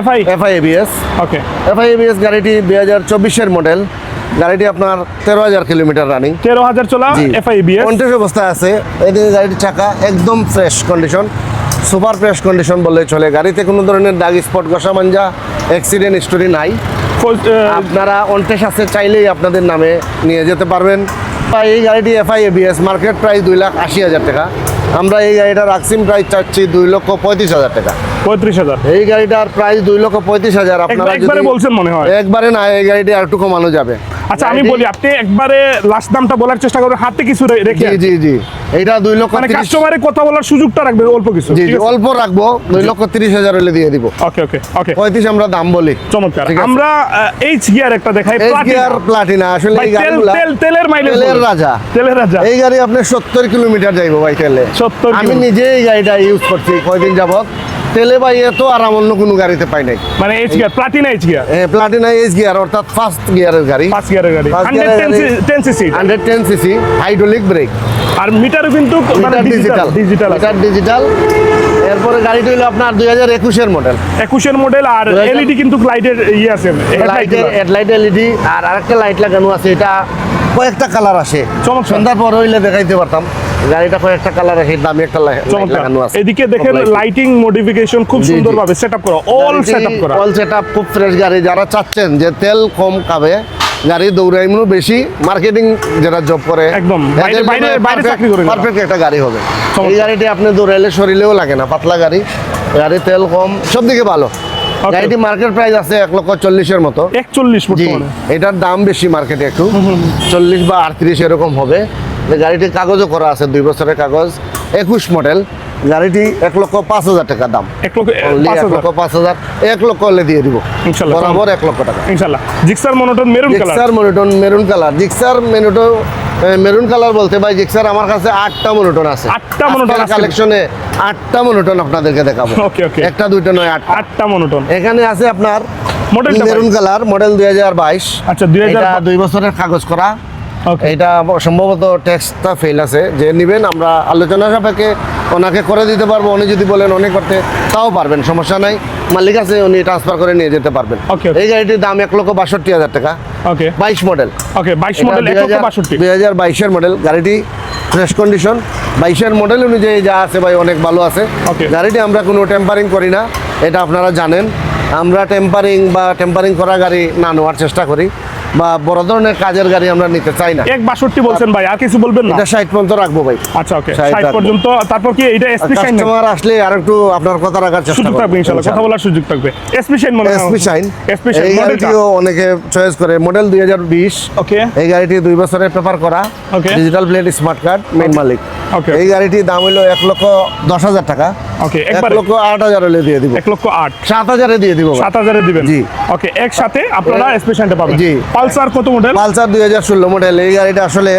FI FI ABS okay FI ABS গাড়িটি দুই হাজার চব্বিশের মডেল। গাড়িটি আপনার তেরো হাজার কিলোমিটার রানিং তেরো হাজার চলা এফআই বিএস কন্টেস অবস্থায় আছে। এদিকে গাড়িটির চাকা একদম fresh condition super fresh condition বললে চলে। গাড়িতে কোনো ধরনের দাগ স্পট ঘষা মাঞ্জা অ্যাক্সিডেন্ট স্টোরি নাই। আপনারা অনটেস আছে চাইলেই আপনাদের নামে নিয়ে যেতে পারবেন। এই গাড়িটি এফআই এবিএস মার্কেট প্রাইস দুই লাখ আশি হাজার টাকা। আমরা এই গাড়িটার আক্সিম প্রাইস চাচ্ছি দুই লক্ষ পঁয়ত্রিশ হাজার টাকা। পঁয়ত্রিশ হাজার। এই গাড়িটার প্রাইস দুই লক্ষ পঁয়ত্রিশ হাজার। আপনারা একবারে বলছেন মনে হয়। একবারে না এই গাড়িটি আর একটু কমানো যাবে। আচ্ছা আমি বলি আপনি একবারে লাস্ট দামটা বলার চেষ্টা করবেন হাতে কিছু রেখে জি জি জি। এইটা দুই লক্ষ মানে কাস্টমারের কথা বলার সুযোগটা রাখবেন অল্প কিছু জি অল্প রাখব দুই লক্ষ তিরিশ হাজার হলে দিয়ে দিব। ওকে ওকে ওকে পঁয়ত্রিশ আমরা দাম বলি। চমৎকার। আমরা এইচ গিয়ার একটা দেখাই এইচ গিয়ার প্লাটিনা আসলে এই গাড়িগুলা তেল তেলের মাইলেজ তেলের রাজা। তেলের রাজা। এই গাড়ি আপনি সত্তর কিলোমিটার যাইবো ভাই তেলে। 70 আমি নিজে এই গাড়িটা ইউজ করছি কয়দিন যাবত। তেলে ভাই এত আরাম অন্য কোনো গাড়িতে পাই নাই। মানে H gear Platina H gear Platina H gear অর্থাৎ ফার্স্ট গিয়ারের গাড়ি। পাঁচ গিয়ারের গাড়ি। First হান্ড্রেড gear এর গাড়ি। Ten CC hundred ten CC hydraulic brake আর মিটারও কিন্তু মানে ডিজিটাল ডিজিটাল মিটার ডিজিটাল এরপরে গাড়িটা হলো আপনার দুই হাজার একুশের মডেল একুশের মডেল আর 2000 এলইডি কিন্তু লাইটের ইয়ে আছে লাইটের হেডলাইট এলইডি আর আরেকটা লাইট লাগানো আছে এটা কয়েকটা কালার আসে। চমৎকার। সন্ধ্যার পর হইলে দেখাইতে পারতাম। গাড়িটা কয়েকটা কালার আছে দামি একটা লাগানো আছে। এদিকে দেখেন লাইটিং মডিফিকেশন খুব জি। সুন্দরভাবে সেটআপ করা অল সেটআপ করা। অল সেটআপ খুব ফ্রেশ গাড়ি। যারা চাচ্ছেন যে তেল কম খাবে গাড়ি দৌড়াইমু বেশি মার্কেটিং যারা জব করে একদম। বাইরে- বাইরে- বাইরে চাকরি করে পারফেক্ট একটা গাড়ি হবে। এই গাড়িটি আপনি দৌড়াইলে শরীরেও লাগে না পাতলা গাড়ি। গাড়ি তেল কম সব দিকে ভালো গাড়িটি মার্কেট প্রাইস আছে এক লক্ষ চল্লিশের মতো। একচল্লিশ এটার দাম বেশি মার্কেটে একটু। চল্লিশ বা আটত্রিশ এরকম হবে। গাড়িটির কাগজও করা আছে দুই বছরের কাগজ। একুশ মডেল। গাড়িটি এক লক্ষ পাঁচ হাজার টাকা দাম। এক লক্ষ পাঁচ এক হাজার। লক্ষ পাঁচ হাজার। এক লক্ষ হলে দিয়ে দিব। বরাবর এক লক্ষ টাকা। ইনশাল্লাহ। Gixxer monotone maroon colour. Gixxer monotone maroon colour. Gixxer monotone maroon colour বলতে ভাই জিক্সার আমার কাছে আটটা মনোটন আছে। আটটা আছে? কালেকশনে আটটা মনোটন আপনাদেরকে দেখাবো. একটা দুইটা নয় আটটা। আটটা মনোটন। এখানে আছে আপনার মডেল মেরুন কালার মডেল দুই হাজার বাইশ। আচ্ছা দুই হাজার দুই বছরের কাগজ করা। এটা সম্ভবত ট্যাক্সটা ফেল আছে। যে নেবেন আমরা আলোচনা সাপেক্ষে ওনাকে করে দিতে পারব। উনি যদি বলেন অনেক করতে তাও পারবেন সমস্যা নাই। মালিক আছে উনি ট্রান্সফার করে নিয়ে যেতে পারবেন. এই গাড়িটির দাম এক লক্ষ বাষট্টি হাজার টাকা। ওকে বাইশ মডেল ওকে বাইশ মডেল দুই হাজার বাইশের মডেল গাড়িটি ফ্রেশ কন্ডিশন বাইশের মডেল অনুযায়ী যা আছে ভাই অনেক ভালো আছে. গাড়িটি আমরা কোনো টেম্পারিং করি না। এটা আপনারা জানেন। আমরা টেম্পারিং বা টেম্পারিং করা গাড়ি না নেওয়ার চেষ্টা করি। বা বড় ধরনের কাজের গাড়ি আমরা নিতে চাই না। এক বাষট্টি বলছেন ভাই আর কিছু বলবেন না? এটা ষাট পর্যন্ত রাখব ভাই। আচ্ছা ওকে। ষাট পর্যন্ত তারপর কি এটা এসপি শাইন কাস্টমার আসলে আর একটু আপনার কথা রাখার চেষ্টা সুযোগ থাকবে ইনশাল্লাহ কথা বলার সুযোগ থাকবে। এসপি শাইন মনে এসপি শাইন এসপি শাইন এই মডেলটা গাড়িটিও অনেকে চয়েস করে মডেল দুই হাজার বিশ। ওকে। এই গাড়িটি দুই বছরের পেপার করা. Digital plate smart card main মালিক। Okay. এই গাড়িটির দাম হলো এক লক্ষ দশ হাজার টাকা। ওকে এক লক্ষ আট হাজার হলে দিয়ে দিব। এক লক্ষ আট। সাত হাজারে দিয়ে দিব সাত হাজারে দিবেন। জি। ওকে একসাথে আপনারা এসপি শাইনটা পাবেন। জি। পালসার কত মডেল পালসার দুই হাজার ষোলো মডেল এই গাড়িটা আসলে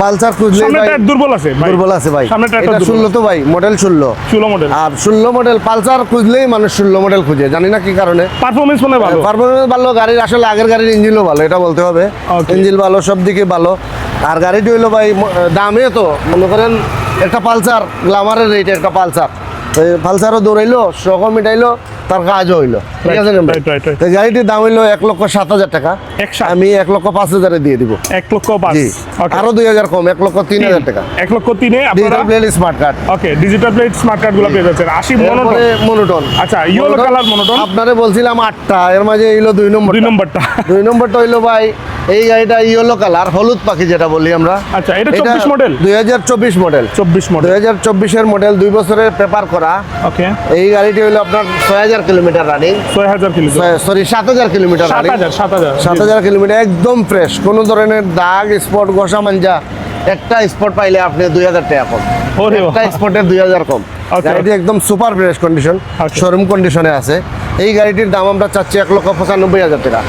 পালসার খুঁজলে দুর্বল আছে দুর্বল আছে ভাই। এটা দুর্বল ষোলো তো ভাই মডেল ষোলো। ষোলো মডেল আর ষোলো মডেল পালসার খুঁজলেই মানুষ ষোলো মডেল খুঁজে জানি না কি কারণে। পারফরমেন্স মনে ভালো? পারফরমেন্স ভালো গাড়ির আসলে আগের গাড়ির ইঞ্জিনও ভালো এটা বলতে হবে। ইঞ্জিন ভালো সব দিকে ভালো। আর গাড়িটি হইল ভাই দামে তো মনে করেন একটা পালসার গ্লামারের রেট একটা পালসার। পালসারও দৌড়াইলো শখ মিটাইলো তার কাজও হইল। ঠিক আছে গাড়িটির দাম হইল এক লক্ষ সাত হাজার টাকা। আমি এক লক্ষ পাঁচ হাজারে দিয়ে দিব। এক লক্ষ আরও দুই হাজার কম এক লক্ষ তিন হাজার টাকা। এক লক্ষ তিনে digital plate smart card okay digital plate smart কার্ডগুলো পেয়ে যাচ্ছেন আশি মনোটন মনোটন আচ্ছা, yellow color monotone। আপনারে বলছিলাম আটটা এর মাঝে এইলো দুই নম্বর দুই নম্বরটা। দুই নম্বরটা হইল ভাই এই গাড়িটা ইয়েলো কালার হলুদ পাখি যেটা বলি আমরা। আচ্ছা, এটা 24 model? দুই হাজার চব্বিশ মডেল চব্বিশ দুই মডেল হাজার চব্বিশের মডেল দুই বছরের পেপার করা। ওকে এই গাড়িটি হইল আপনার ছয় হাজার কিলোমিটার রানিং ছয় হাজার কিলো সরি সাত হাজার কিলোমিটার সাত রানিং হাজার সাত হাজার। সাত হাজার কিলোমিটার একদম ফ্রেশ কোনো ধরনের দাগ স্পট ঘষা মাঞ্জা একটা স্পট পাইলে আপনি দুই হাজার টাকা কম। ওরে একটা। স্পটের দুই হাজার কম। Okay. গাড়িটি একদম সুপার ফ্রেশ কন্ডিশন. শোরুম কন্ডিশনে আছে। এই গাড়িটির দাম আমরা চাচ্ছি এক লক্ষ পঁচানব্বই হাজার টাকা।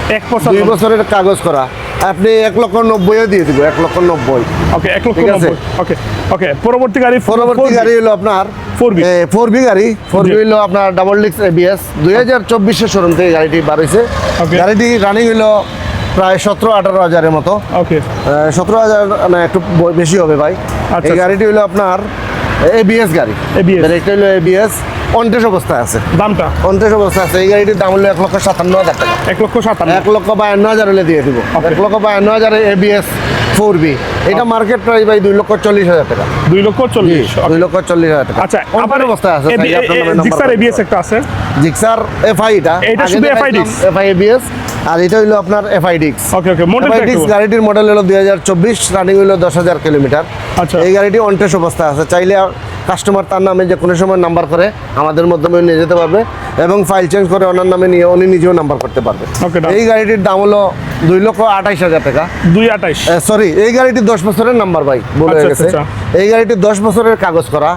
দুই বছরের কাগজ করা। আপনি এক লক্ষ নব্বইও দিয়ে দিব এক লক্ষ নব্বই। ওকে এক লক্ষ। নব্বই। ওকে ওকে পরবর্তী গাড়ি পরবর্তী গাড়ি হলো আপনার 4B ফোর বি গাড়ি। ফোর বি হলো আপনার ডাবল ডিক্স এবিএস দুই হাজার চব্বিশের শোরুম থেকে গাড়িটি বার হয়েছে। গাড়িটি রানিং হলো প্রায় সতেরো আঠারো হাজারের মতো। ওকে সতেরো হাজার না একটু বেশি হবে ভাই। আচ্ছা। এই গাড়িটি হলো আপনার এবিএস গাড়ি। এটা হলো এবিএস অনটেস অবস্থায় আছে। দামটা? অনটেস অবস্থায় আছে। এই গাড়িটির দাম হলো এক লক্ষ সাতান্ন হাজার টাকা। এক লক্ষ সাতান্ন। এক লক্ষ বায়ান্ন হাজার হলে দিয়ে দিব। এক লক্ষ বায়ান্ন হাজারে এবিএস ফোর বি। এটা মার্কেট প্রাইস ভাই দুই লক্ষ চল্লিশ হাজার টাকা। দুই লক্ষ চল্লিশ দুই লক্ষ চল্লিশ হাজার টাকা। আচ্ছা অবস্থায় আছে জিক্সার এবিএস একটা আছে? জিক্সার এফআই এটা এটা শুধু FI disc? এফআই এবিএস আর এটা হলো আপনার এফআই ডিক্স ওকে ওকে মডেল এফআই ডিক্স গাড়িটির মডেল হলো দুই হাজার চব্বিশ রানিং হলো দশ হাজার কিলোমিটার। আচ্ছা। এই গাড়িটি অনটেস অবস্থা আছে। চাইলে কাস্টমার তার নামে যে কোনো সময় নাম্বার করে আমাদের মাধ্যমে নিয়ে যেতে পারবে এবং ফাইল চেঞ্জ করে ওনার নামে নিয়ে উনি নিজেও নাম্বার করতে পারবে। এই গাড়িটির দাম হলো দুই লক্ষ আঠাইশ হাজার টাকা। দুই আঠাইশ। সরি এই গাড়িটি দশ বছরের নাম্বার ভাই বলে আচ্ছা, গেছে। আচ্ছা, এই গাড়িটি দশ বছরের কাগজ করা।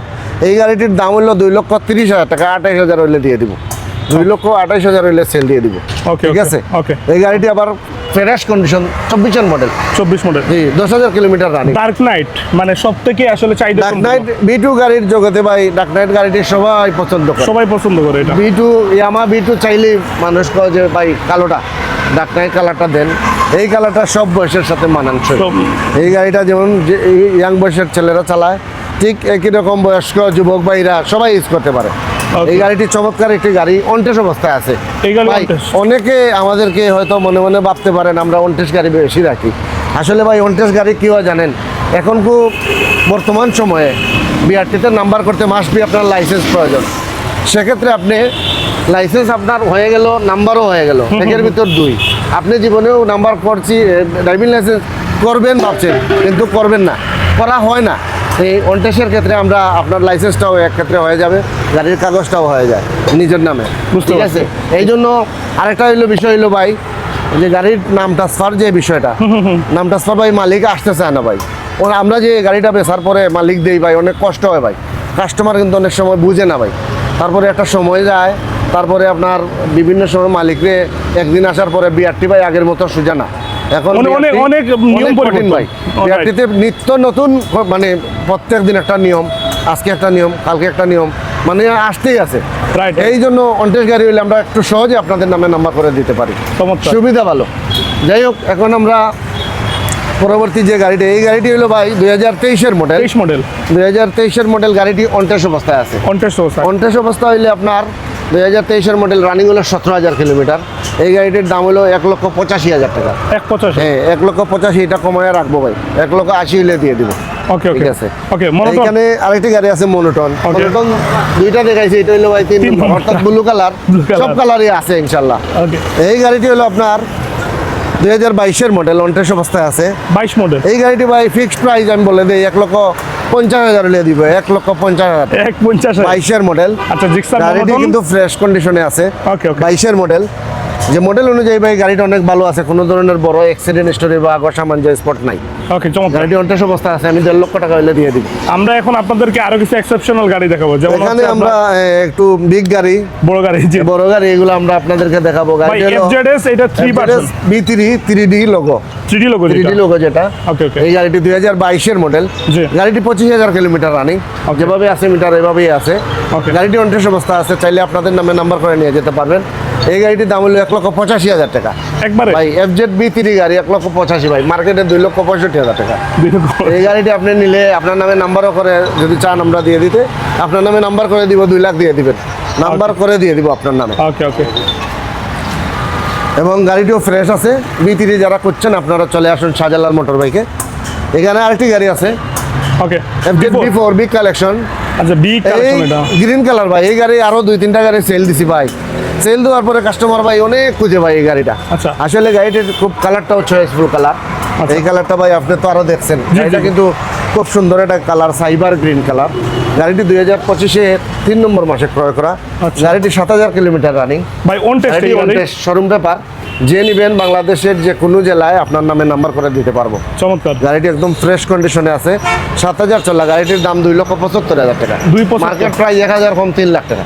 এই গাড়িটির দাম হলো দুই লক্ষ তিরিশ হাজার টাকা আঠাইশ হাজার হইলে দিয়ে দিব। দুই লক্ষ আঠাইশ হাজার হইলে সেল দিয়ে দিব। ঠিক আছে. এই গাড়িটি আবার ফ্রেশ কন্ডিশন চব্বিশের মডেল চব্বিশ মডেল জি দশ হাজার কিলোমিটার রানিং ডার্ক নাইট মানে সব থেকে আসলে চাহিদা ডাক নাইট বি টু গাড়ির জগতে ভাই ডাক নাইট গাড়িটি সবাই পছন্দ করে। সবাই পছন্দ করে এটা। B two Yamaha B two চাইলে মানুষ কয় যে ভাই কালোটা ডাক নাইট কালারটা দেন। এই কালারটা সব বয়সের সাথে মানানসই। এই গাড়িটা যেমন যে ইয়াং বয়সের ছেলেরা চালায় ঠিক একই রকম বয়স্ক যুবক ভাইরা সবাই ইউজ করতে পারে. এই গাড়িটি চমৎকার একটি গাড়ি অনটেস অবস্থায় আছে। অনেকে আমাদেরকে হয়তো মনে মনে ভাবতে পারেন আমরা অনটেস গাড়ি বেশি রাখি। আসলে ভাই অনটেস গাড়ি কি হয় জানেন? এখন খুব বর্তমান সময়ে বিআরটিতে নাম্বার করতে মাস্ট বি আপনার লাইসেন্স প্রয়োজন। সেক্ষেত্রে আপনি লাইসেন্স আপনার হয়ে গেল নাম্বারও হয়ে গেল একের ভিতর দুই। আপনি জীবনেও নাম্বার করছি ড্রাইভিং লাইসেন্স করবেন ভাবছেন কিন্তু করবেন না করা হয় না। এই অনটেসের ক্ষেত্রে আমরা আপনার লাইসেন্সটাও এক ক্ষেত্রে হয়ে যাবে গাড়ির কাগজটাও হয়ে যায় নিজের নামে। বুঝতে ঠিক পারছি। আছে? এই জন্য আরেকটা হইল বিষয় হইল ভাই যে গাড়ির নাম ট্রান্সফার যে বিষয়টা নাম ট্রান্সফার ভাই মালিক আসতে চায় না ভাই। ওরা আমরা যে গাড়িটা বেচার পরে মালিক দেই ভাই অনেক কষ্ট হয় ভাই। কাস্টমার কিন্তু অনেক সময় বুঝে না ভাই। তারপরে একটা সময় যায় তারপরে আপনার বিভিন্ন সময় মালিকরে একদিন আসার পরে বিআরটি ভাই আগের মতো সোজা না। এখন অনেক- অনেক- নিয়ম কঠিন ভাই। বিআরটিতে নিত্য নতুন মানে প্রত্যেক দিন একটা নিয়ম আজকে একটা নিয়ম কালকে একটা নিয়ম মানে আসতেই আছে. এই জন্য অন্টেস গাড়ি হলে আমরা একটু সহজে আপনাদের নামে নাম্বার করে দিতে পারি। সুবিধা ভালো। যাই হোক এখন আমরা পরবর্তী যে গাড়িটি এই গাড়িটি হলো ভাই দুই হাজার তেইশের মডেল মডেল দুই হাজার তেইশের মডেল গাড়িটি অন্টেস অবস্থায় আছে। কন্টেস্ট অবস্থা অন্টেস অবস্থা হইলে আপনার দুই হাজার তেইশের মডেল রানিং হলো সতেরো হাজার কিলোমিটার এই গাড়িটির দাম হলো এক লক্ষ পঁচাশি হাজার টাকা। এক পঁচাশি? হ্যাঁ এক লক্ষ পঁচাশি এটা কমায় রাখব ভাই। এক লক্ষ আশি হইলে দিয়ে দিব। ওকে ওকে ঠিক আছে? ওকে এখানে আরেকটি গাড়ি আছে মনোটন মনোটন দুইটা দেখাইছি এটা হলো ভাই তিন। অর্থাৎ ব্লু কালার Blue সব কালারই আছে ইনশাল্লাহ এই গাড়িটি হলো আপনার দুই হাজার বাইশের মডেল অবস্থায় আছে। বাইশ মডেল এই গাড়িটি ভাই ফিক্সড প্রাইস আমি বলে দিই এক লক্ষ পঞ্চাশ হাজার হলে দিব এক লক্ষ পঞ্চাশ হাজার। এক পঞ্চাশ বাইশের মডেল আচ্ছা জিক্সার গাড়িটি কিন্তু ফ্রেশ কন্ডিশনে আছে। Okay, okay. বাইশের মডেল যে মডেল অনুযায়ী ভাই গাড়িটা অনেক ভালো আছে। কোনো ধরনের বড় অ্যাক্সিডেন্ট স্টোরি বা সামান্য স্পট নাই। ওকে চমৎকার। গাড়িটি অন্টেস অবস্থা আছে আমি দেড় লক্ষ টাকা হলে দিয়ে দিব। আমরা এখন আপনাদেরকে আরও কিছু এক্সেপশনাল গাড়ি দেখাবো। যেমন এখানে আমরা একটু বিগ গাড়ি। বড় গাড়ি যে বড় গাড়ি এগুলো আমরা আপনাদেরকে দেখাবো। গাড়ি হলো এটা three percent B three three D logo three D logo three D logo যেটা। ওকে ওকে এই গাড়িটি দুই হাজার বাইশের মডেল। গাড়িটি পঁচিশ হাজার কিলোমিটার রানিং. যেভাবে আছে মিটার এভাবেই আছে. গাড়িটি অন্টেস অবস্থা আছে চাইলে আপনাদের নামে নাম্বার করে নিয়ে যেতে পারবেন। এই গাড়িটির দাম হলো এক লক্ষ পঁচাশি হাজার টাকা। একবারে? ভাই এফ জেড বি থ্রি গাড়ি এক লক্ষ পঁচাশি ভাই। মার্কেটে দুই লক্ষ পঁয়ষট্টি হাজার টাকা। এই গাড়িটি আপনি নিলে আপনার নামে নাম্বারও করে যদি চান আমরা দিয়ে দিতে আপনার নামে নাম্বার করে দিব দুই লাখ দিয়ে দিবেন। নাম্বার করে দিয়ে দিব আপনার নামে। ওকে ওকে এবং গাড়িটিও ফ্রেশ আছে। বিতিরি যারা করছেন আপনারা চলে আসুন শাহজালাল মোটর বাইকে। এখানে আরেকটি গাড়ি আছে। Okay FZ B four big collection আচ্ছা বি এই কালেকশন এটা। গ্রিন কালার ভাই এই গাড়ি আরও দুই তিনটা গাড়ি সেল দিছি ভাই। সেল দেওয়ার পরে কাস্টমার ভাই অনেক খুঁজে ভাই এই গাড়িটা। আচ্ছা। আসলে গাড়িটির খুব কালারটাও চয়েসফুল কালার। এই কালারটা ভাই আপনি তো আরও দেখছেন। গাড়িটা কিন্তু খুব সুন্দর একটা কালার সাইবার গ্রিন কালার গাড়িটি দুই হাজার পঁচিশে তিন নম্বর মাসে ক্রয় করা। আচ্ছা। গাড়িটি সাত হাজার কিলোমিটার রানিং শোরুম পেপার যে নিবেন বাংলাদেশের যে কোনো জেলায় আপনার নামে নাম্বার করে দিতে পারব। চমৎকার। গাড়িটি একদম ফ্রেশ কন্ডিশনে আছে। সাত হাজার চলা গাড়িটির দাম দুই লক্ষ পঁচাত্তর হাজার টাকা। মার্কেট প্রায় এক হাজার কম তিন লাখ টাকা।